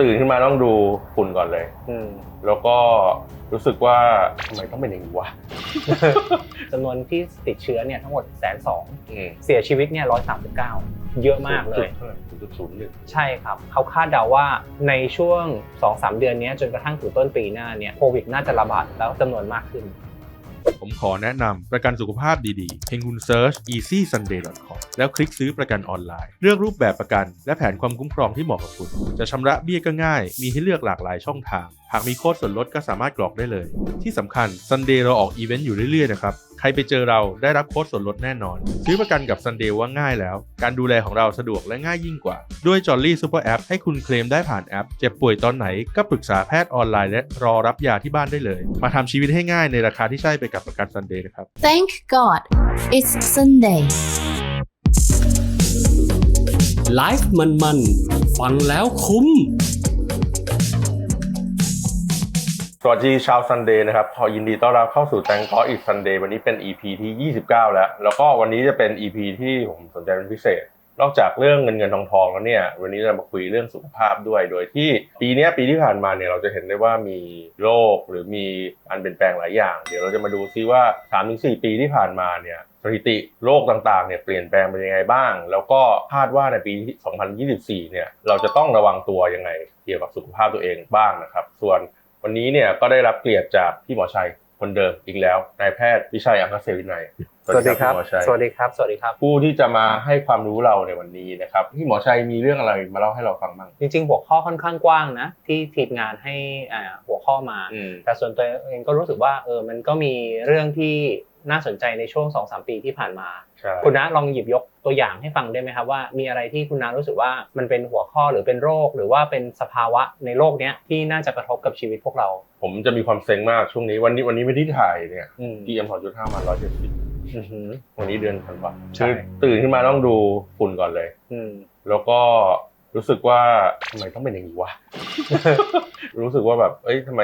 ตื่นขึ้นมาต้องดูฝุ่นก่อนเลย อืมแล้วก็รู้สึกว่าทำไมต้องเป็นอย่างนี้วะจำนวนที่ติดเชื้อเนี่ยทั้งหมดแสนสองอืมเสียชีวิตเนี่ยร้อยสามสิบเก้าเยอะมากเลยเท่าไหร่ศูนย์จุดศูนย์หนึ่งใช่ครับ เขาคาดเดาว่าในช่วง 2-3 เดือนเนี้ยจนกระทั่งถึงต้นปีหน้าเนี่ยโควิดน่าจะระบาดแล้วจำนวนมากขึ้น ผมขอแนะนำประกันสุขภาพดีๆ เพียงคุณเซิร์ช easysunday.com แล้วคลิกซื้อประกันออนไลน์ เลือกรูปแบบประกัน และแผนความคุ้มครองที่เหมาะกับคุณ จะชำระเบี้ยก็ง่าย มีให้เลือกหลากหลายช่องทาง หากมีโค้ดส่วนลดก็สามารถกรอกได้เลย ที่สำคัญ Sunday เราออกอีเวนต์อยู่เรื่อยๆนะครับ ใครไปเจอเราได้รับโค้ดส่วนลดแน่นอน ซื้อประกันกับ Sunday ว่าง่ายแล้ว การดูแลของเราสะดวกและง่ายยิ่งกว่า ด้วย Jolly Super App ให้คุณเคลมได้ผ่านแอป เจ็บป่วยตอนไหนก็ปรึกษาแพทย์ออนไลน์และรอรับยาที่บ้านได้เลย มาทำชีวิตให้ง่ายในราคาที่ใช่ไปกับประกัน Sunday นะครับ Thank God it's Sunday ไลฟ์มันๆ ฟังแล้วคุ้ม สวัสดีชาวซันเดย์นะครับ ขอยินดีต้อนรับเข้าสู่แตงกออีกซันเดย์วันนี้เป็น EP ที่ 29 แล้ว แล้วก็วันนี้จะเป็น EP ที่ผมสนใจเป็นพิเศษ นอกจากเรื่องเงินเงินทองทองแล้วเนี่ย วันนี้เรามาคุยเรื่องสุขภาพด้วย โดยที่ปีนี้ปีที่ผ่านมาเนี่ยเราจะเห็นได้ว่ามีโรคหรือมีอันเปลี่ยนแปลงหลายอย่าง เดี๋ยวเราจะมาดูซิว่า3-4ปีที่ผ่านมาเนี่ยสถิติโรคต่างๆเนี่ยเปลี่ยนแปลงเป็นยังไงบ้าง แล้วก็คาดว่าในปี 2024 เนี่ยเราจะต้องระวังตัวยังไงเกี่ยวกับสุขภาพตัวเองบ้างนะครับ ส่วน วันนี้เนี่ยก็ได้รับเกียรติจากพี่หมอชัยคนเดิมอีกแล้วนายแพทย์วิชัยอัครเสวินัยพี่หมอชัยสวัสดีครับ สวัสดีครับ ผู้ที่จะมาให้ความรู้เราในวันนี้นะครับพี่หมอชัยมีเรื่องอะไรมาเล่าให้เราฟังบ้างจริง ๆ หัวข้อค่อนข้างกว้างนะ ที่ทีมงานให้อ่าหัวข้อมาอืมแต่ส่วนตัวเองก็รู้สึกว่าเออมันก็มีเรื่องที่ น่าสนใจในช่วง 2-3 ปีที่ผ่านมาใช่คุณน้าลองหยิบยกตัวอย่างให้ฟังได้ไหมครับว่ามีอะไรที่คุณน้ารู้สึกว่ามันเป็นหัวข้อหรือเป็นโรค หรือว่าเป็นสภาวะในโลกเนี้ยที่น่าจะกระทบกับชีวิตพวกเรา ผมจะมีความเซ็งมากช่วงนี้วันนี้วันนี้ไม่ที่ถ่ายเนี่ยอืม PM 2.5มา170อือหือวันนี้เดือนธันวาใช่คือตื่นขึ้นมาต้องดูฝุ่นก่อนเลยอืมแล้วก็รู้สึกว่าทำไมต้องเป็นอย่างนี้วะ รู้สึกว่าแบบ เอ้ยทำไม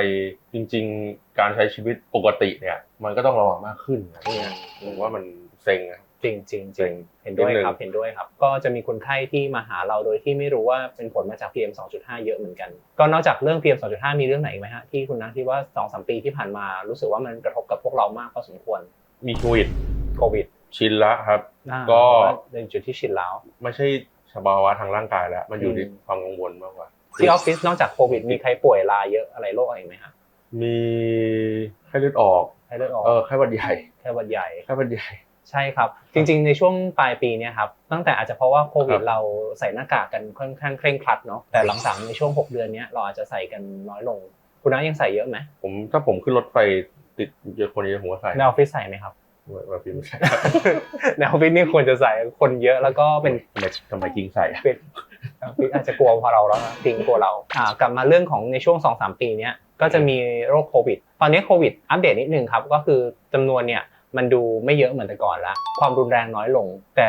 จริง ๆ การใช้ชีวิตปกติเนี่ย มันก็ต้องระวังมากขึ้นนะเนี่ยผมว่ามันเซ็งนะ จริงจริงจเซ็ริงงเห็นด้วยนิดนึงครับเห็นด้วยครับ ก็จะมีคนไข้ที่มาหาเราโดยที่ไม่รู้ว่าเป็นผลมาจาก PM 2.5 เยอะเหมือนกัน ก็นอกจากเรื่อง PM 2.5 มีเรื่องไหนอีกไหมฮะที่คุณนัทที่ว่า2-3ปีที่ผ่านมารู้สึกว่ามันกระทบกับพวกเรามากพอสมควร มีโควิดโควิด ชินละครับอ่าก็ในจุดที่ชินแล้ว ไม่ใช่สภาวะทางร่างกายแล้ว มันอยู่อืมในความกังวลมากกว่า ที่ออฟฟิศนอกจากโควิด มีใครป่วยลาเยอะอะไรโรคอะไรอีกไหมฮะมีไข้เลือดออกไข้เลือดออกเออไข้หวัดใหญ่ไข้หวัดใหญ่ไข้หวัดใหญ่ใช่ครับ จริงๆในช่วงปลายปีเนี่ยครับตั้งแต่อาจจะเพราะว่าโควิคดรับเราใส่หน้ากากกันค่อนข้างเคร่งครัดเนาะแต่หลังๆในช่วง 6 เดือนเนี้ยเราอาจจะใส่กันน้อยลง คุณน้ายังใส่เยอะไหมผมถ้าผมขึ้นรถไฟติดเยอะคนนี้ผมก็ใส่ในออฟฟิศใส่ไหมครับมาพิมพ์ใส่ในออฟฟิศนี่ควรจะใส่คนเยอะแล้วก็เป็นทำไมทำไมจริงใส่ อะเป็นออฟฟิศอาจจะกลัวพอเราแล้วนะทิ้งกลัวเราอ่ากลับมาเรื่องของในช่วง 2-3 ปีเนี้ยก็จะมีโรคโควิด ตอนนี้โควิดอัปเดตนิดนึงครับ ก็คือจำนวนเนี่ยมันดูไม่เยอะเหมือนแต่ก่อนละความรุนแรงน้อยลง แต่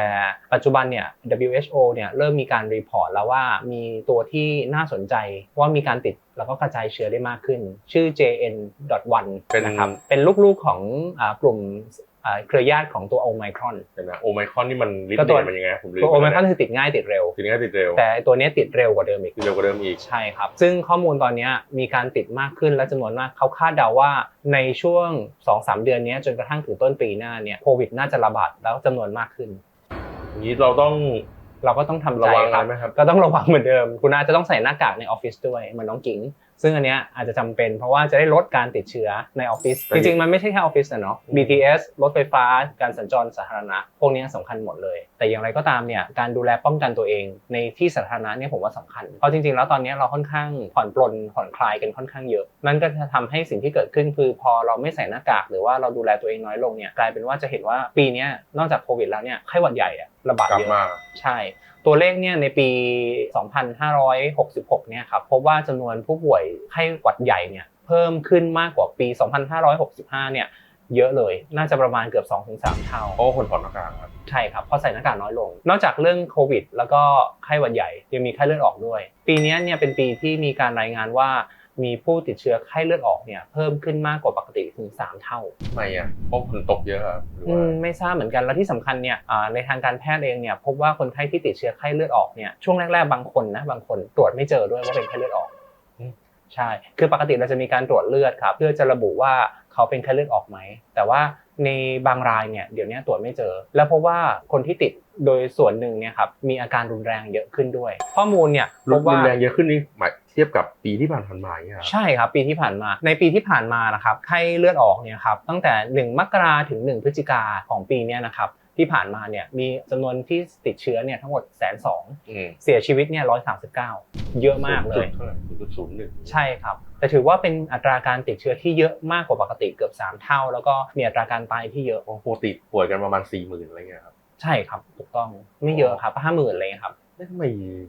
ปัจจุบันเนี่ย WHO เนี่ยเริ่มมีการรีพอร์ตแล้วว่ามีตัวที่น่าสนใจว่ามีการติดแล้วก็กระจายเชื้อได้มากขึ้น ชื่อ JN.1 เป็นนะครับเป็นลูกๆของอ่ากลุ่มอ่า เครือญาติของตัวโอไมครอนเดี๋ยวนะโอไมครอนนี่มันลิปก็เดตัวตมันยังไงผมลืมตัวโอไมครอนไปคือติดง่ายติดเร็วทีนี้ก็ติดเร็ว แต่ตัวเนี้ยติดเร็วกว่าเดิมอีกติดเร็วกว่าเดิมอีกใช่ครับ ซึ่งข้อมูลตอนเนี้ยมีการติดมากขึ้นและจำนวนมากเขาคาดเดาว่าในช่วง 2-3 เดือนเนี้ยจนกระทั่งถึงต้นปีหน้าเนี่ยโควิดน่าจะระบาดแล้วจำนวนมากขึ้นอย่างนี้เราต้องเราก็ต้องทำใจระวังครับไหมครับก็ต้องระวังเหมือนเดิม คุณอาจจะต้องใส่หน้ากากในออฟฟิศด้วยเหมือนน้องกิง ซึ่งอันเนี้ยอาจจะจำเป็นเพราะว่าจะได้ลดการติดเชื้อในออฟฟิศแต่จริงๆ มันไม่ใช่แค่ออฟฟิศนะเนาะอืม BTS รถไฟฟ้าการสัญจรสาธารณะ พวกเนี้ยสำคัญหมดเลย แต่อย่างไรก็ตามเนี่ยการดูแลป้องกันตัวเองในที่สาธารณะเนี่ยผมว่าสำคัญเพราะจริงๆ แล้วตอนเนี้ยเราค่อนข้างผ่อนปลนผ่อนคลายกันค่อนข้างเยอะ นั่นก็จะทำให้สิ่งที่เกิดขึ้นคือพอเราไม่ใส่หน้ากากหรือว่าเราดูแลตัวเองน้อยลงเนี่ยกลายเป็นว่าจะเห็นว่าปีเนี้ยนอกจากโควิดแล้วเนี่ยไข้หวัดใหญ่อะระบาดกลับเยอะมาใช่ ตัวเลขเนี่ยในปี 2566 เนี่ยครับพบว่าจำนวนผู้ป่วยไข้หวัดใหญ่เนี่ยเพิ่มขึ้นมากกว่าปี 2565 เนี่ยเยอะเลย น่าจะประมาณเกือบ 2-3 เท่าเพราะว่าคนถอดหน้ากากครับใช่ครับเพราะใส่หน้ากากน้อยลง นอกจากเรื่องโควิด แล้วก็ไข้หวัดใหญ่ยังมีไข้เลือดออกด้วย ปีนี้เนี่ยเป็นปีที่มีการรายงานว่า มีผู้ติดเชื้อไข้เลือดออกเนี่ยเพิ่มขึ้นมากกว่าปกติถึง 3 เท่าทำไมอะเพราะฝนตกเยอะครับหรืออืว่ามไม่ทราบเหมือนกันแล้วที่สำคัญเนี่ยอ่าในทางการแพทย์เองเนี่ยพบว่าคนไข้ที่ติดเชื้อไข้เลือดออกเนี่ยช่วงแรกๆบางคนนะบางคนตรวจไม่เจอด้วยว่าเป็นไข้เลือดออกอืมใช่ คือปกติเราจะมีการตรวจเลือดครับ เพื่อจะระบุว่า เขาเป็นไข้เลือดออกไหม แต่ว่าในบางรายเนี่ยเดี๋ยวนี้ตรวจไม่เจอ แล้วเพราะว่าคนที่ติดโดยส่วนหนึ่งเนี่ยครับมีอาการรุนแรงเยอะขึ้นด้วย ข้อมูลเนี่ยพรุบว่านแรงเยอะขึ้นนี่หมายเทียบกับปีที่ผ่านๆมาอย่างเงี้ยครับใช่ครับปีที่ผ่านมา ในปีที่ผ่านมานะครับไข้เลือดออกเนี่ยครับตั้งแต่ 1 มกราถึง 1 พฤศจิกาของปีเนี้ยนะครับที่ผ่านมาเนี่ยมีจำนวนที่ติดเชื้อเนี่ยทั้งหมดแสนสองอืมเสียชีวิตเนี่ยร้อยสามสิบเก้าเยอะมากเลยเท่าไหร่ศูนย์จุดศูนย์หนึ่งใช่ครับ แต่ถือว่าเป็นอัตราการติดเชื้อที่เยอะมากกว่าปกติเกือบ 3 เท่า แล้วก็มีอัตราการตายที่เยอะปกติป่วยกันประมาณสี่หมื่นอะไรเงี้ยครับใช่ครับถูกต้องไม่เยอะครับห้าหมื่นอะไรเงี้ยครับเอ๊ะทำไม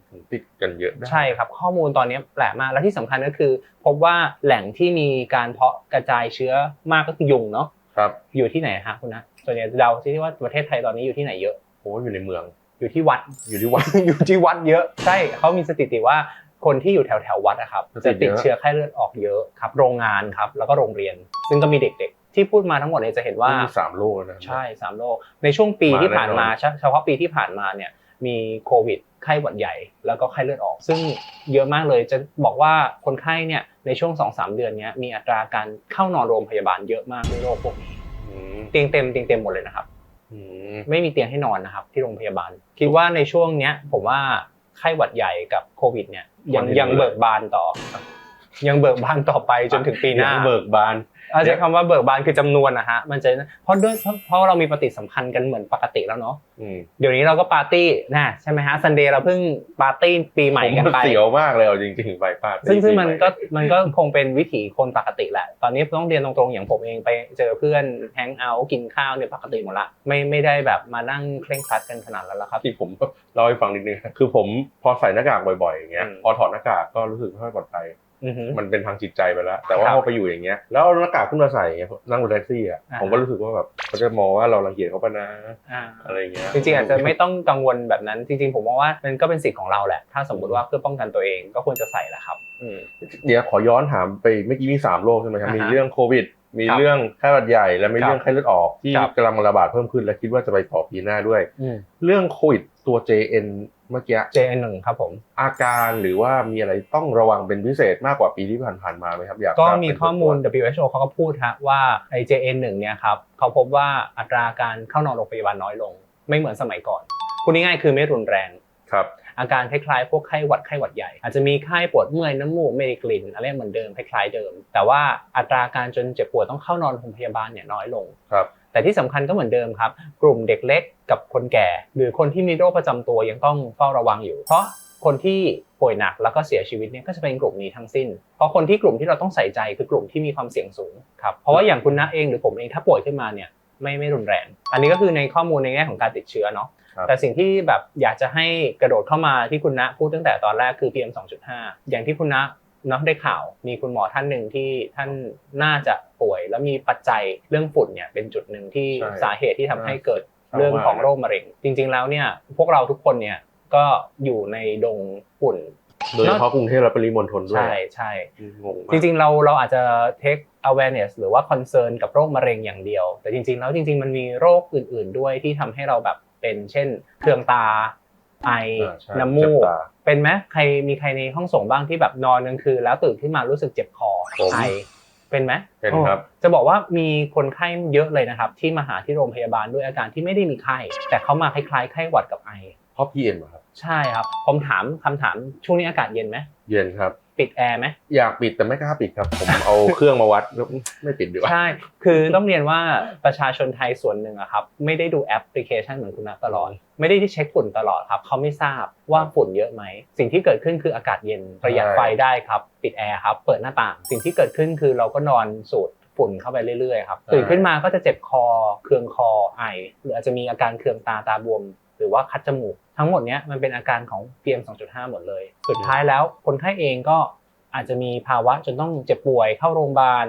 ถึงติดกันเยอะได้ใช่ครับ ข้อมูลตอนนี้แปลกมากและที่สำคัญก็คือ พบว่าแหล่งที่มีการเพาะกระจายเชื้อมากก็คือยุงเนาะครับอยู่ที่ไหนฮะคุณนะส่วนใหญ่เดาที่ว่าประเทศไทยตอนนี้อยู่ที่ไหนเยอะผมว่าอยู่ในเมืองอยู่ที่วัดอยู่ที่วัดอยู่ที่วัดเยอะใช่เขามีสถิติว่า คนที่อยู่แถวแถวๆวัดนะครับจะติจะดเยอะติดเชื้อไข้เลือดออกเยอะครับ โรงงานครับ แล้วก็โรงเรียน ซึ่งก็มีเด็กๆ ที่พูดมาทั้งหมดเนี่ยจะเห็นว่ามีสามโลกแล้วนะใช่สามโรคในช่วงปีมาที่ผ่านมาแน่นอนเฉเฉพาะปีที่ผ่านมาเนี่ยมีโควิดไข้หวัดใหญ่แล้วก็ไข้เลือดออก ซึ่งเยอะมากเลยจะบอกว่าคนไข้เนี่ยในช่วง 2-3 เดือนเนี้ยมีอัตราการเข้านอนโรงพยาบาลเยอะมากด้วยโรคพวกนี้อืมเตียงเต็มเตียงเต็มหมดเลยนะครับอืมไม่มีเตียงให้นอนนะครับ ที่โรงพยาบาล คิดว่าในช่วงเนี้ยผมว่า ไข้หวัดใหญ่กับโควิดเนี่ยยังยังเบิกบานต่อ ยังเบิกบานต่อไปจนถึงปีหน้ายังเบิกบาน เอาใช้คำว่าเบิกบานคือจำนวนนะฮะมันจะเพราะด้วยเพราะเพราะเรามีปฏิสัมพันธ์กันเหมือนปกติแล้วเนาะอืมเดี๋ยวนี้เราก็ปาร์ตี้นะใช่ไหมฮะซันเดย์เราเพิ่งปาร์ตี้ปีใหม่กันไปผเสียวมากเลยเอาจริงๆไปปาร์ตี้ซึ่งซึ่งมันปีใหก็มันก็คงเป็นวิถีคนปกติแหละ ตอนนี้ต้องเรียนตรงๆอย่างผมเองไปเจอเพื่อนแฮงเอาท์กินข้าวเนี่ยปกติหมดละไม่ไม่ได้แบบมานั่งเคร่งครัดกันขนาดนั้นแล้วครับที่ผมเล่าให้ฟังนิดนึงคือผมพอใส่หน้ากากบ่อยๆอย่างเงี้ยอืมพอถอดหน้ากากก็รู้สึกไม่ค่อยปลอดภัยอือฮึ มันเป็นทางจิตใจไปแล้ว แต่ว่าครับพอไปอยู่อย่างเงี้ย แล้วเอาหน้ากากขึ้นมาใส่อย่างเงี้ยนั่งบนแท็กซี่อะอ่าผมก็รู้สึกว่าแบบเขาจะมองว่าเรารังเกียจเขาปะนะอ่าอะไรเงี้ยจริงๆอาจจะไม่ต้องกังวลแบบนั้นจริงๆ ผมมองว่ามันก็เป็นสิทธิ์ของเราแหละ ถ้าสมมติว่าเพื่อป้องกันตัวเองก็ควรจะใส่แหละครับอืมเดี๋ยวขอย้อนถามไปเมื่อกี้มีสามโรคใช่ไหมครับอ่าฮะมีเรื่องโควิดมีครับเรื่องไข้หวัดใหญ่ และมีครับเรื่องไข้เลือดออกที่ครับกำลังระบาดเพิ่มขึ้นและคิดว่าจะไปต่อปีหน้าด้วยอืมเรื่องโควิดตัว JN เมื่อกี้ JN หนึ่งครับผม อาการหรือว่ามีอะไรต้องระวังเป็นพิเศษมากกว่าปีที่ผ่านๆมาไหมครับอยากก็ทราบมีเป็นข้อมูลส่วนตัว WHO เขาก็พูดฮะว่าไอ้ JN1 เนี่ยครับเขาพบว่าอัตราการเข้านอนโรงพยาบาลน้อยลง ไม่เหมือนสมัยก่อนพูดง่ายๆคือไม่รุนแรงครับอาการคล้ายๆพวกไข้หวัดไข้หวัดใหญ่ อาจจะมีไข้ปวดเมื่อยน้ำมูกไม่ได้กลิ่นอะไรเหมือนเดิมคล้ายๆเดิม แต่ว่าอัตราการจนเจ็บปวดต้องเข้านอนโรงพยาบาลเนี่ยน้อยลงครับ แต่ที่สำคัญก็เหมือนเดิมครับ กลุ่มเด็กเล็กกับคนแก่ หรือคนที่มีโรคประจำตัวยังต้องเฝ้าระวังอยู่ เพราะคนที่ป่วยหนักแล้วก็เสียชีวิตเนี่ยก็จะเป็นกลุ่มนี้ทั้งสิ้น เพราะคนที่กลุ่มที่เราต้องใส่ใจคือกลุ่มที่มีความเสี่ยงสูงครับเพราะว่าอย่างคุณณะเองหรือผมเองถ้าป่วยขึ้นมาเนี่ยไม่ไม่รุนแรง อันนี้ก็คือในข้อมูลในแง่ของการติดเชื้อเนาะครับแต่สิ่งที่แบบอยากจะให้กระโดดเข้ามาที่คุณณะพูดตั้งแต่ตอนแรกคือ PM 2.5 อย่างที่คุณณะ เนาะได้ข่าวมีคุณหมอท่านหนึ่งที่ท่านน่าจะป่วย แล้วมีปัจจัยเรื่องฝุ่นเนี่ยเป็นจุดหนึ่งที่ใช่ สาเหตุที่ทำให้เกิดใช่เรื่องของโรคมะเร็ง จริง ๆ แล้วเนี่ยพวกเราทุกคนเนี่ยก็อยู่ในดงฝุ่น โดยเฉพาะกรุงเทพและปริมณฑลด้วยใช่ใช่ งงมาก จริงๆ เราเราอาจจะ take awareness หรือว่า concern กับโรคมะเร็งอย่างเดียว แต่จริงๆ แล้วจริง ๆ มันมีโรคอื่นๆ ด้วยที่ทำให้เราแบบเป็น เช่น เครืองตา ไอ อ่าใช่น้ำมูก เจ็บตา เป็นไหมใครมีใครในห้องส่งบ้างที่แบบนอนกลางคืนแล้วตื่นขึ้นมารู้สึกเจ็บคอผมไอเป็นไหมเป็นครับโอ้จะบอกว่ามีคนไข้เยอะเลยนะครับ ที่มาหาที่โรงพยาบาลด้วยอาการที่ไม่ได้มีไข้ แต่เขามาคล้ายๆไข้หวัดกับไอเพราะ PM อะครับใช่ครับผมถามคำถามช่วงนี้อากาศเย็นไหมเย็นครับ ปิดแอร์ไหมอยากปิดแต่ไม่กล้าปิดครับผมเอาเครื่องมาวัดไม่ปิดดีกว่าใช่คือต้องเรียนว่าประชาชนไทยส่วนหนึ่งอะครับไม่ได้ดูแอปพลิเคชันเหมือนคุณนัทตลอดไม่ได้ที่เช็คฝุ่นตลอดครับเขาไม่ทราบว่าฝุ่นเยอะไหมสิ่งที่เกิดขึ้นคืออากาศเย็นประหยัดใช่ไฟได้ครับปิดแอร์ครับเปิดหน้าต่าง สิ่งที่เกิดขึ้นคือเราก็นอนสูดฝุ่นเข้าไปเรื่อยๆครับตื่นขึ้นมาก็จะเจ็บคอเคืองคอไอ หรืออาจจะมีอาการเคืองตาตาบวม หรือว่าคัดจมูก ทั้งหมดเนี้ยมันเป็นอาการของ PM 2.5 หมดเลย สุดท้ายแล้วคนไข้เองก็อาจจะมีภาวะจนต้องเจ็บป่วยเข้าโรงพยาบาล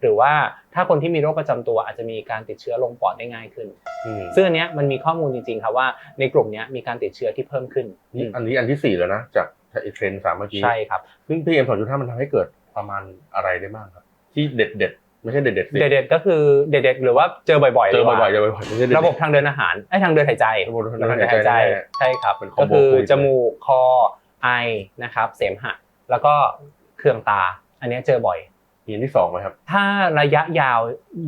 หรือว่าถ้าคนที่มีโรคประจำตัวอาจจะมีการติดเชื้อลงปอดได้ง่ายขึ้นอืมซึ่งอันเนี้ยมันมีข้อมูลจริงๆครับว่าในกลุ่มเนี้ยมีการติดเชื้อที่เพิ่มขึ้นนี่อันนี้อันที่สี่แล้วนะจากเทรนด์สามเมื่อกี้ใช่ครับซึ่ง PM 2.5มันทำให้เกิดประมาณอะไรได้บ้างครับ ที่เด็ดเด็ดๆ ไม่ใช่เด็ดเด็ดสิเด็ดๆก็คือเด็ดๆหรือว่าเจอบ่อยๆเจอลยว่าบ่อยๆเจอบ่อยๆไม่ใช่เด็ดๆ ระบบทางเดินอาหารไอ้ยทางเดินหายใจระบบทางเดินหายใจแน่ใช่ครับเป็นคอก็มโบคือคุยเลยจมูกคอไอนะครับ เสมหะ แล้วก็เคืองตา อันเนี้ยเจอบ่อยมีอันที่สองไหมครับ ถ้าระยะยาว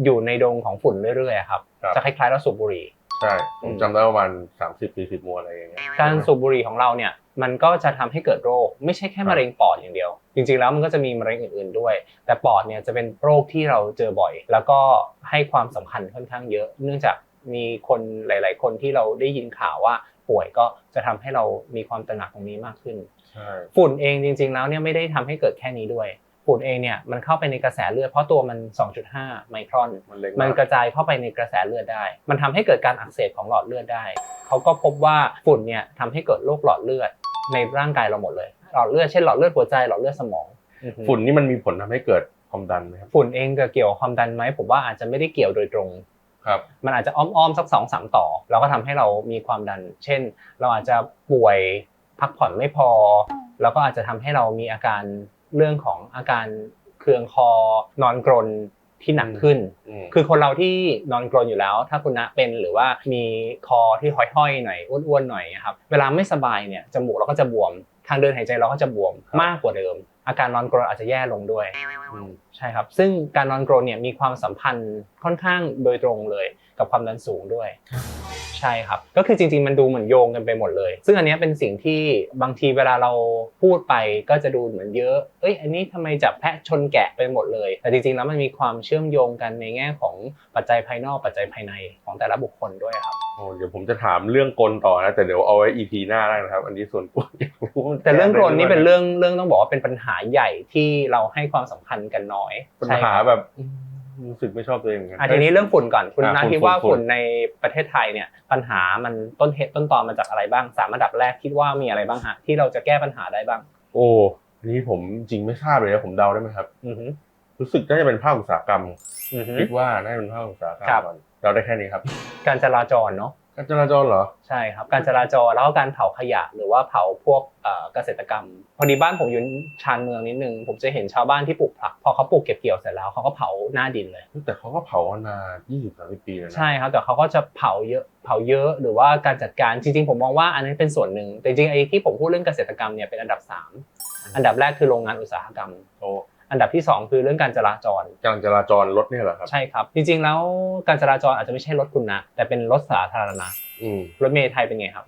อยู่ในดงของฝุ่นเรื่อยๆอะครับครับ จะคล้ายๆเราสูบบุหรี่ ใช่ ผมจำได้ประมาณสามสิบสี่สิบมวนอะไรอย่างเงี้ยการสูบบุหรี่ของเราเนี่ย มันก็จะทำให้เกิดโรค ไม่ใช่แค่มะเร็งปอดอย่างเดียว จริงๆแล้วมันก็จะมีมะเร็งอื่นๆด้วย แต่ปอดเนี่ยจะเป็นโรคที่เราเจอบ่อย แล้วก็ให้ความสำคัญค่อนข้างเยอะ เนื่องจากมีคนหลาย ๆ คนที่เราได้ยินข่าวว่าป่วยก็จะทำให้เรามีความตระหนักตรงนี้มากขึ้นใช่ฝุ่นเองจริง ๆ แล้วเนี่ยไม่ได้ทำให้เกิดแค่นี้ด้วย ฝุ่นเองเนี่ยมันเข้าไปในกระแสเลือดเพราะตัวมัน 2.5 ไมครอน มันเล็กมันมากกระจายเข้าไปในกระแสเลือดได้ มันทำให้เกิดการอักเสบของหลอดเลือดได้ เขาก็พบว่าฝุ่นเนี่ยทำให้เกิดโรคหลอดเลือดในร่างกายเราหมดเลย หลอดเลือดเช่นหลอดเลือดหัวใจหลอดเลือดสมองอือฮึฝุ่นนี่มันมีผลทำให้เกิดความดันไหมครับ ฝุ่นเองก็เกี่ยวกับความดันไหมผมว่าอาจจะไม่ได้เกี่ยวโดยตรงครับมันอาจจะอ้อมๆสักสองสามต่อแล้วก็ทำให้เรามีความดัน เช่น เราอาจจะป่วยพักผ่อนไม่พอ แล้วก็อาจจะทำให้เรามีอาการ เรื่องของอาการเคืองคอนอนกรนที่หนักขึ้นอืมคือคนเราที่นอนกรนอยู่แล้ว ถ้าคุณณะเป็นหรือว่ามีคอที่ห้อยๆหน่อยอ้วนๆหน่อยนะครับ เวลาไม่สบายเนี่ยจมูกเราก็จะบวม ทางเดินหายใจเราก็จะบวมมากกว่าเดิม อาการนอนกรนอาจจะแย่ลงด้วยอืม ใช่ครับ ซึ่งการนอนกรนเนี่ยมีความสัมพันธ์ค่อนข้างโดยตรงเลยกับความดันสูงด้วย ใช่ครับ ก็คือจริงๆ มันดูเหมือนโยงกันไปหมดเลย ซึ่งอันเนี้ยเป็นสิ่งที่บางทีเวลาเราพูดไปก็จะดูเหมือนเยอะ เอ้ย อันนี้ทำไมจับแพะชนแกะไปหมดเลย แต่จริงๆ แล้วมันมีความเชื่อมโยงกันในแง่ของปัจจัยภายนอกปัจจัยภายในของแต่ละบุคคลด้วยครับโอ้เดี๋ยวผมจะถามเรื่องกลต่อนะแต่เดี๋ยวเอาไว้ EP หน้าได้นะครับ อันนี้ส่วนตัวอยากรู้ว่ามันแต่เรื่องกรนนี่เป็นแก้ได้หเรื่องเรื่องต้องบอกว่าเป็นปัญหาใหญ่ที่เราให้ความสำคัญกันน้อยปัญใช่หาครับแบบอืมรู้สึกไม่ชอบตัวเองเหมือนกัอะทีนี้เรื่องฝุ่นก่อนคุณอะนาฝุ่นคิดว่าฝุ่นฝุ่นในประเทศไทยเนี่ย ปัญหามันต้นเหตุต้นตอมาจากอะไรบ้างสามอันดับแรกคิดว่ามีอะไรบ้างฮะที่เราจะแก้ปัญหาได้บ้าง โอ้อันนี้ผมจริงไม่ทราบเลยนะผมเดาได้ไหมครับอือฮึรู้สึกน่าจะเป็นภาคอุตสาหกรรมอือฮึคิดว่าน่าจะเป็นภาคอุตสาหกรรมครับก่อนเราได้แค่นี้ครับ การจราจรเนาะ การจราจรเหรอ ใช่ครับ การจราจรแล้วก็การเผาขยะหรือว่าเผาพวกเอ่อเกษตรกรรม พอดีบ้านผมอยู่ชานเมืองนิดนึง ผมจะเห็นชาวบ้านที่ปลูกผัก พอเขาปลูกเก็บเกี่ยวเสร็จแล้วเขาก็เผาหน้าดินเลย แต่เขาก็เผามานา 20 30 ปีแล้วนะใช่ครับ แต่เขาก็จะเผาเยอะ เผาเยอะ หรือว่าการจัดการ จริงๆ ผมมองว่าอันนี้นเป็นส่วนหนึ่ง แต่จริงๆ ไอ้ที่ผมพูดเรื่องเกษตรกรรมเนี่ยเป็นอันดับสามอันดับแรกคือโรงงานอุตสาหกรรมโอ้อันดับที่สองคือเรื่องการจราจร การจราจรรถเนี่ยเหรอครับ ใช่ครับ จริงๆแล้วการจราจรอาจจะไม่ใช่รถคุณนะ แต่เป็นรถสาธารณะอืมรถเมล์ไทยเป็นไงครับ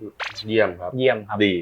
เยี่ยมครับ เยี่ยมครับดี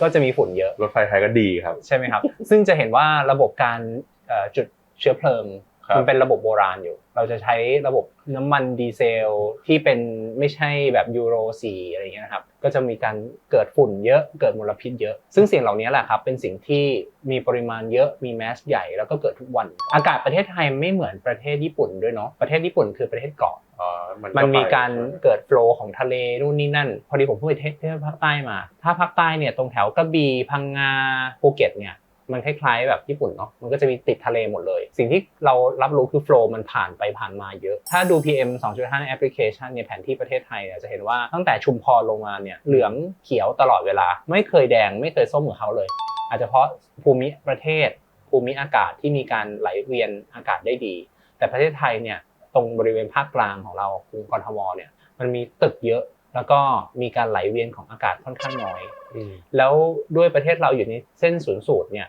ก็จะมีฝุ่นเยอะ รถไฟไทยก็ดีครับ ใช่ไหมครับ ซึ่งจะเห็นว่าระบบการเอ่อจุดเชื้อเพลิงครับ มันเป็นระบบโบราณอยู่ เราจะใช้ระบบน้ำมันดีเซลที่เป็นไม่ใช่แบบยูโร4อะไรอย่างเงี้ยนะครับ ก็จะมีการเกิดฝุ่นเยอะเกิดมลพิษเยอะ ซึ่งสิ่งเหล่านี้แหละครับเป็นสิ่งที่มีปริมาณเยอะมีแมสใหญ่แล้วก็เกิดทุกวัน อากาศประเทศไทยไม่เหมือนประเทศญี่ปุ่นด้วยเนาะประเทศญี่ปุ่นคือประเทศเกาะอ๋อมันมันมีการไปเกิดโฟลว์ของทะเลนู่นนี่นั่น พอดีผมเพิ่งไปเทศเที่ยวภาคใต้มา ถ้าภาคใต้เนี่ยตรงแถวกระบี่พังงาภูเก็ตเนี่ย มันคล้ายๆแบบญี่ปุ่นเนาะมันก็จะมีติดทะเลหมดเลย สิ่งที่เรารับรู้คือโฟลว์มันผ่านไปผ่านมาเยอะ ถ้าดู PM 2.5 ในแอปพลิเคชันเนี่ยแผนที่ประเทศไทยเนี่ยจะเห็นว่าตั้งแต่ชุมพรลงมาเนี่ยเหลืองเขียวตลอดเวลา ไม่เคยแดงไม่เคยส้มเหมือนเขาเลย อาจจะเพราะภูมิประเทศ ภูมิอากาศที่มีการไหลเวียนอากาศได้ดี แต่ประเทศไทยเนี่ยตรงบริเวณภาคกลางของเรากรุงกทมเนี่ยมันมีตึกเยอะแล้วก็มีการไหลเวียนของอากาศค่อนข้างน้อยอืมแล้วด้วยประเทศเราอยู่ในเส้นศูนย์สูตรเนี่ย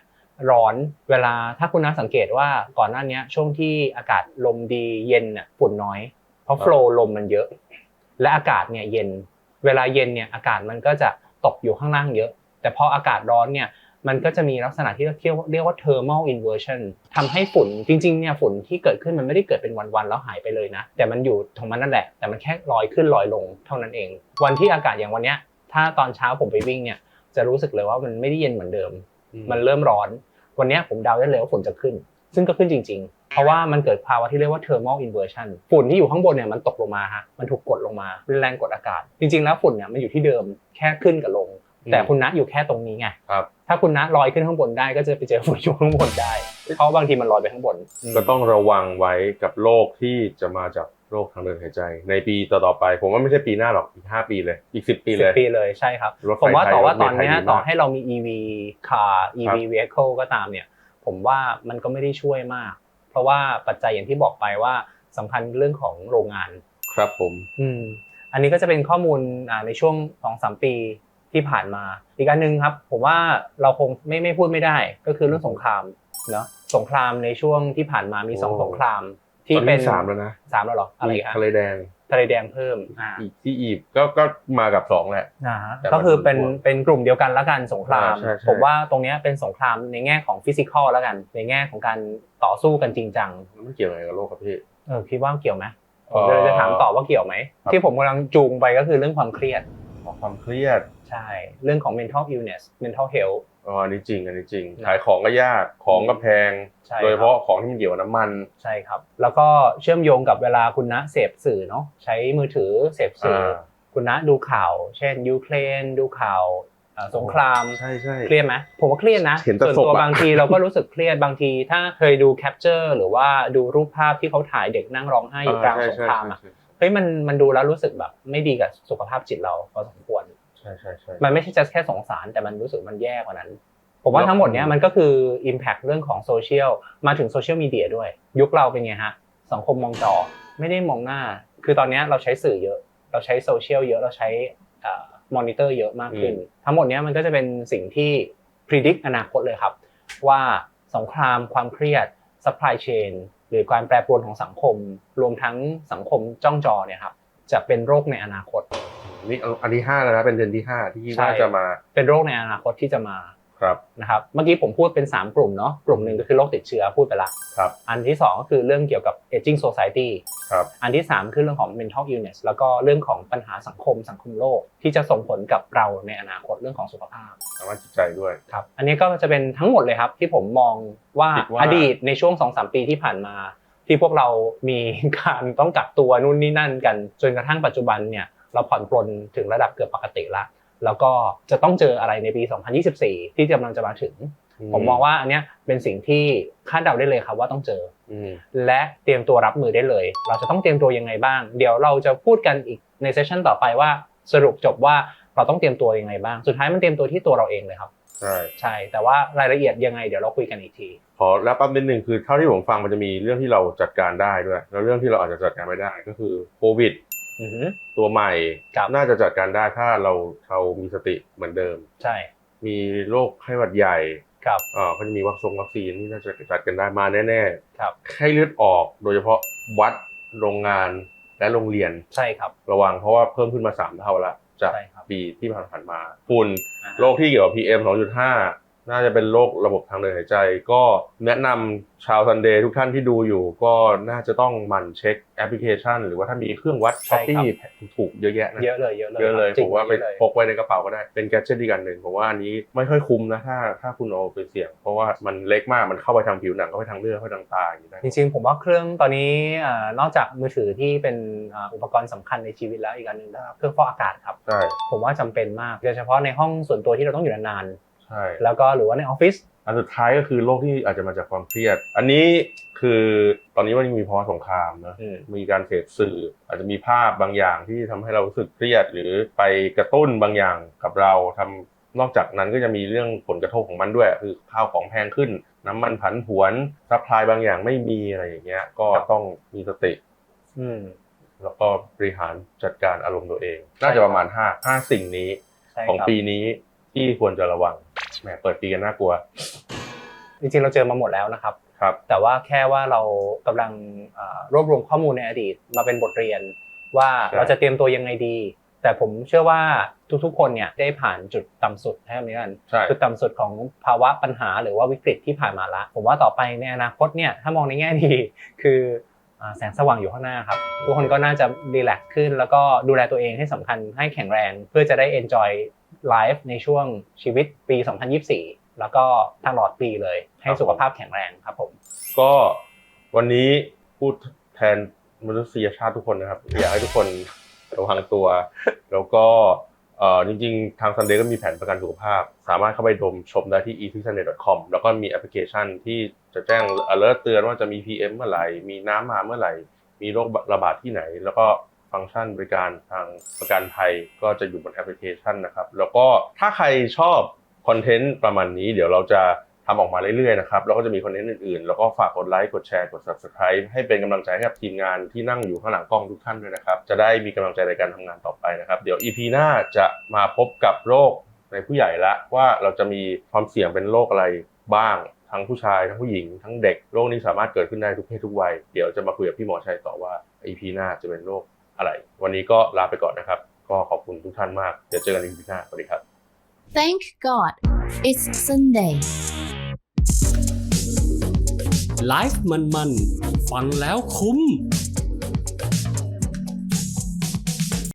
ร้อนเวลาถ้าคุณนักสังเกตว่าก่อนหน้านี้ช่วงที่อากาศลมดีเย็นน่ะฝุ่นน้อย เพราะโฟล์ลมมันเยอะ และอากาศเนี่ยเย็น เวลาเย็นเนี่ยอากาศมันก็จะตกอยู่ข้างล่างเยอะ แต่พออากาศร้อนเนี่ยมันก็จะมีลักษณะที่เรียกว่าเรียกว่า thermal inversion ทำให้ฝุ่นจริงๆเนี่ยฝุ่นที่เกิดขึ้นมันไม่ได้เกิดเป็นวันๆแล้วหายไปเลยนะ แต่มันอยู่ของมันนั่นแหละ แต่มันแค่ลอยขึ้นลอยลงเท่านั้นเอง วันที่อากาศอย่างวันเนี้ยถ้าตอนเช้าผมไปวิ่งเนี่ยจะรู้สึกเลยว่ามันไม่ได้เย็นเหมือนเดิม มันเริ่มร้อน วันเนี้ยผมเดาได้เลยว่าฝนจะขึ้น ซึ่งก็ขึ้นจริง ๆ เพราะว่ามันเกิดภาวะที่เรียกว่า thermal inversion ฝุ่นที่อยู่ข้างบนเนี่ยมันตกลงมาฮะมันถูกกดลงมาเป็นแรงกดอากาศ จริง ๆ แล้วฝุ่นเนี่ยมันอยู่ที่เดิมแค่ขึ้นกับลง แต่คุณณอยู่แค่ตรงนี้ไงครับถ้าคุณณลอยขึ้นข้างบนได้ก็จะไปเจอฝุ่นอยู่ข้างบนได้เพราะบางทีมันลอยไปข้างบนก็ต้องระวังไว้กับโรคที่จะมาจาก โรคทางเดินหายใจ ในปีต่อๆไป ผมว่าไม่ใช่ปีหน้าหรอกอีกห้าปีเลย อีกสิบปีสิเลบยปีเลยใช่ครับรถไฟผมว่าไทยต่อว่ารถเมตล์อนเนี้ยไทยดีมากต่อให้เรามี EV car ครั EV บ vehicle ก็ตามเนี่ย ผมว่ามันก็ไม่ได้ช่วยมาก เพราะว่าปัจจัยอย่างที่บอกไปว่าสำคัญเรื่องของโรงงาน ครับผมอืมอันนี้ก็จะเป็นข้อมูลอ่าในช่วง2อสปีที่ผ่านมา อีกอันหนึ่งครับผมว่าเราคงไม่ไม่พูดไม่ได้ ก็คือเรื่องสงครามเนาะสงครามในช่วงที่ผ่านมามีสองโอ้สงคราม ที่ตอนเป็นี้นสามแล้วนะสามแล้วเหรออะไรครับทะเลแดงทะเลแดงเพิ่มอ่าอีกที่อียิปต์ก็ก็มากับสองแหละนะฮะแต่มันก็คือเป็นรวมเป็นกลุ่มเดียวกันละกันสงครามอ่าใช่ใช่ผมว่าตรงเนี้ยเป็นสงครามในแง่ของฟิสิกอลแล้วกัน ในแง่ของการต่อสู้กันจริงจังมันเกี่ยวอะไรกับโลกครับพี่เออคิดว่าเกี่ยวไหมผเอ่มอเลยจะถามต่อว่าเกี่ยวไหมครับที่ผมกำลังจูงไปก็คือเรื่องความเครียดอ๋อความเครียดใช่เรื่องของ mental illness mental health อ๋ออันนี้จริงอันนี้จริงนะขายของก็ยากของก็แพง ใช่โดยเฉพาะของที่มันเกี่ยวกับน้ำมัน ใช่ครับ แล้วก็เชื่อมโยงกับเวลาคุณณเสพสื่อเนาะใช้มือถือเสพสื่ออา คุณณดูข่าว เช่นยูเครนดูข่าวเอ่อสงครามใช่ใช่ เครียดไหมผมว่าเครียดนะเห็นแต่ส่วนตัวศพอะ บางทีเราก็รู้สึกเครียดบางที ถ้าเคยดูแคปเจอร์หรือว่าดูรูปภาพที่เขาถ่ายเด็กนั่งร้องไห้อยู่กลางสงครามอะใช่เฮ้ยมันมันดูแล้วรู้สึกแบบไม่ดีกับสุขภาพจิตเราพอสมควรใช่ใช่ใช่ มันไม่ใช่จะแค่สงสารแต่มันรู้สึกมันแย่กว่านั้น ผมว่าแล้วทั้งหมดเนี้ยมันก็คือ Impact เรื่องของโซเชียลมาถึงโซเชียลมีเดียด้วย ยุคเราเป็นไงฮะสังคมมองจอไม่ได้มองหน้า คือตอนเนี้ยเราใช้สื่อเยอะ เราใช้โซเชียลเยอะเราใช้มอนิเตอร์เยอะมากขึ้น ทั้งหมดเนี้ยมันก็จะเป็นสิ่งที่ predict อนาคตเลยครับ ว่าสงครามความเครียด supply chain หรือการแปรปรวนของสังคม รวมทั้งสังคมจ้องจอเนี่ยครับจะเป็นโรคในอนาคต นี่อันที่ห้าแล้วนะเป็นเดือนที่ห้าที่ใช่ น่าจะมาเป็นโรคในอนาคตที่จะมาครับนะครับ เมื่อกี้ผมพูดเป็น 3 กลุ่มเนาะกลุ่มหนึ่งก็คือโรคติดเชื้อพูดไปละ ครับอันที่ 2 ก็คือเรื่องเกี่ยวกับ aging society ครับอันที่ 3 คือเรื่องของ mental illness แล้วก็เรื่องของปัญหาสังคมสังคมโลก ที่จะส่งผลกับเราในอนาคตเรื่องของสุขภาพทางด้านจิตใจด้วย ครับอันนี้ก็จะเป็นทั้งหมดเลยครับ ที่ผมมองว่าคิดว่า อดีตในช่วง 2-3 ปีที่ผ่านมา ที่พวกเรามีการต้องกักตัวนู่นนี่นั่นกัน จนกระทั่งปัจจุบันเนี่ย เราผ่อนปลนถึงระดับเกือบปกติละแล้วก็จะต้องเจออะไรในปี 2024 ที่กำลังจะมาถึง ผมมองว่าอันเนี้ยเป็นสิ่งที่คาดเดาได้เลยครับว่าต้องเจออืมและเตรียมตัวรับมือได้เลย เราจะต้องเตรียมตัวยังไงบ้าง เดี๋ยวเราจะพูดกันอีกในเซสชันต่อไปว่าสรุปจบว่าเราต้องเตรียมตัวยังไงบ้าง สุดท้ายมันเตรียมตัวที่ตัวเราเองเลยครับใช่ใช่ แต่ว่ารายละเอียดยังไงเดี๋ยวเราคุยกันอีกที ขอแล้วปั๊บนิดนึงคือเท่าที่ผมฟังมันจะมีเรื่องที่เราจัดการได้ด้วย แล้วเรื่องที่เราอาจจะจัดการไม่ได้ก็คือโควิดอือหือ ตัวใหม่ครับน่าจะจัดการได้ถ้าเราเรามีสติเหมือนเดิม ใช่ มีโรคไข้หวัดใหญ่ครับอ่าก็จะมีวัคซงวัคซีนที่น่าจะจัดกันได้มาแน่ครับๆไข้เลือดออกโดยเฉพาะวัดโรงงานและโรงเรียนใช่ครับ ระวังเพราะว่าเพิ่มขึ้นมาสามเท่าละจากใช่ครับปีที่ผ่านๆมาฝุ่นอ่าโรคที่เกี่ยวกับ PM 2.5 น่าจะเป็นโรคระบบทางเดินหายใจ ก็แนะนำชาวซันเดย์ทุกท่านที่ดูอยู่ ก็น่าจะต้องหมั่นเช็คแอปพลิเคชัน หรือว่าถ้ามีเครื่องวัดใช่ช้อปครับปี้ถูกๆเยอะแยะนะเยอะเลยเยอะเลยเยอะเลยจริผงมว่าไปเยอะเลยพกไว้ในกระเป๋าก็ได้เป็นแกดเจิตดีกันหนึ่งผมว่าอันนี้ไม่ค่อยคุ้มนะถ้าถ้าคุณเอาไปเสี่ยง เพราะว่ามันเล็กมากมันเข้าไปทางผิวหนังเข้าไปทางเลือดเข้าไปทางตาอย่างนี้ได้จริงๆผมว่าเครื่องตอนนี้อ่านอกจากมือถือที่เป็นอ่าอุปกรณ์สำคัญในชีวิตแล้วอีกอันหนึ่งนะครับเครื่องฟอกอากาศครับใช่ผมว่าจำเป็นมากโดยเฉพาะในห้องส่วนตัวที่เราต้องอยู่นาน ใช่ๆแล้วก็หรือว่าในออฟฟิศอันสุดท้ายก็คือโรคที่อาจจะมาจากความเครียด อันนี้คือตอนนี้มันมีภาวะสงครามนะอืมมีการเสพสื่อ อาจจะมีภาพบางอย่างที่ทำให้เรารู้สึกเครียด หรือไปกระตุ้นบางอย่างกับเราทำนอกจากนั้นก็จะมีเรื่องผลกระทบของมันด้วย คือข้าวของแพงขึ้น น้ำมันผันผวนซัพพลายบางอย่างไม่มีอะไรอย่างเงี้ย ก็ต้องมีสติอืมแล้วก็บริหารจัดการอารมณ์ตัวเอง น่าจะประมาณห้าห้าสิ่งนี้ใช่ของครับปีนี้ที่ควรจะระวัง แหมเปิดปีกันน่ากลัว จริงๆเราเจอมาหมดแล้วนะครับ ครับ แต่ว่าแค่ว่าเรากำลังอ่ารวบรวมข้อมูลในอดีตมาเป็นบทเรียน ว่าใช่ เราจะเตรียมตัวยังไงดี แต่ผมเชื่อว่าทุกๆคนเนี่ยได้ผ่านจุดต่ำสุดให้นี้กัน ใช่ จุดต่ำสุดของภาวะปัญหาหรือว่าวิกฤตที่ผ่านมาละ ผมว่าต่อไปในอนาคตเนี่ยถ้ามองในแง่ดี คืออ่าแสงสว่างอยู่ข้างหน้าครับ ทุกคนก็น่าจะรีแลกซ์ขึ้น แล้วก็ดูแลตัวเองให้สำคัญให้แข็งแรง เพื่อจะได้ enjoy life ในช่วงชีวิตปี 2024 แล้วก็ตลอดปีเลย ให้สุขภาพแข็งแรงครับผม ก็วันนี้พูดแทนมนุษยชาติทุกคนนะครับ อยากให้ทุกคนระวังตัว แล้วก็เอ่อจริงๆ ทาง Sunday ก็มีแผนประกันสุขภาพ สามารถเข้าไปดมชมได้ที่ easysunday.com แล้วก็มีแอปพลิเคชันที่จะแจ้ง alert เตือนว่าจะมี PM เมื่อไหร่ มีน้ำมาเมื่อไหร่ มีโรคระบาดที่ไหน แล้วก็ ฟังก์ชันบริการทางประกันภัยก็จะอยู่บนแอปพลิเคชันนะครับ แล้วก็ถ้าใครชอบคอนเทนต์ประมาณนี้ เดี๋ยวเราจะทำออกมาเรื่อยๆนะครับ แล้วก็จะมีคอนเทนต์อื่นๆ แล้วก็ฝากกดไลค์ กดแชร์ กด subscribe ให้เป็นกำลังใจให้กับทีมงานที่นั่งอยู่ข้างหลังกล้องทุกท่านด้วยนะครับ จะได้มีกำลังใจในการทำงานต่อไปนะครับ เดี๋ยว EP หน้าจะมาพบกับโรคในผู้ใหญ่ละว่าเราจะมีความเสี่ยงเป็นโรคอะไรบ้าง ทั้งผู้ชาย ทั้งผู้หญิง ทั้งเด็ก โรคนี้สามารถเกิดขึ้นได้ทุกเพศทุกวัย เดี๋ยวจะมาคุยกับพี่หมอชัยต่อว่า EP หน้าจะเป็นโรค อะไร วันนี้ก็ลาไปก่อนนะครับ ก็ขอบคุณทุกท่านมาก เดี๋ยวเจอกันใน EP หน้าสวัสดีครับ Thank God it's Sunday. ไลฟ์มันๆ ฟังแล้วคุ้ม